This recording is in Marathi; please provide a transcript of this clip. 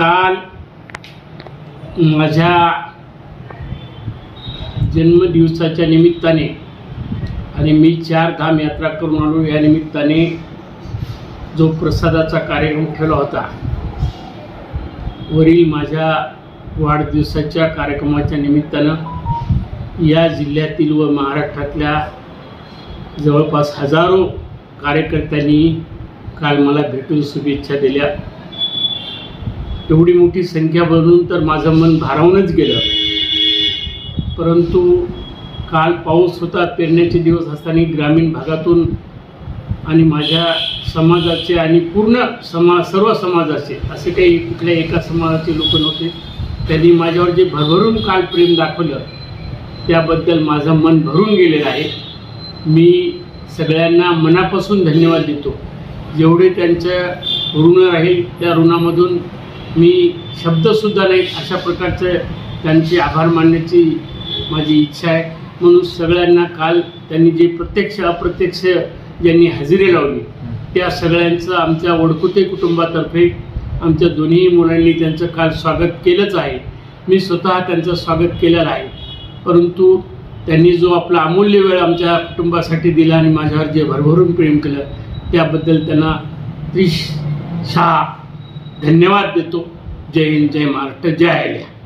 काल माझ्या जन्मदिवसाच्या निमित्ताने आणि मी चार धाम यात्रा करून आलो. या निमित्ताने जो प्रसादाचा कार्यक्रम ठेवला होता वरील माझ्या वाढदिवसाच्या कार्यक्रमाच्या निमित्तानं या जिल्ह्यातील व महाराष्ट्रातल्या जवळपास हजारो कार्यकर्त्यांनी काल मला भेटून शुभेच्छा दिल्या. एवढी मोठी संख्या बदलून तर माझं मन भारावूनच गेलं. परंतु काल पाऊस होता पेरण्याचे दिवस असताना ग्रामीण भागातून आणि माझ्या समाजाचे आणि पूर्ण समाज सर्व समाजाचे असे काही कुठल्या एका समाजाचे लोक नव्हते त्यांनी माझ्यावर जे भरभरून काल प्रेम दाखवलं त्याबद्दल माझं मन भरून गेलेलं आहे. मी सगळ्यांना मनापासून धन्यवाद देतो. जेवढे त्यांचं ऋण राहील त्या ऋणामधून मी शब्दसुद्धा नाही अशा प्रकारचं त्यांचे आभार मानण्याची माझी इच्छा आहे. म्हणून सगळ्यांना काल त्यांनी जे प्रत्यक्ष अप्रत्यक्ष ज्यांनी हजेरी लावली त्या सगळ्यांचं आमच्या वडकुते कुटुंबातर्फे आमच्या दोन्ही मुलांनी त्यांचं काल स्वागत केलंच आहे. मी स्वतः त्यांचं स्वागत केलेलं आहे. परंतु त्यांनी जो आपला अमूल्य वेळ आमच्या कुटुंबासाठी दिला आणि माझ्यावर जे भरभरून प्रेम केलं त्याबद्दल त्यांना त्रिश शहा धन्यवाद देतो. जय हिंद जय महाराष्ट्र जय आल्या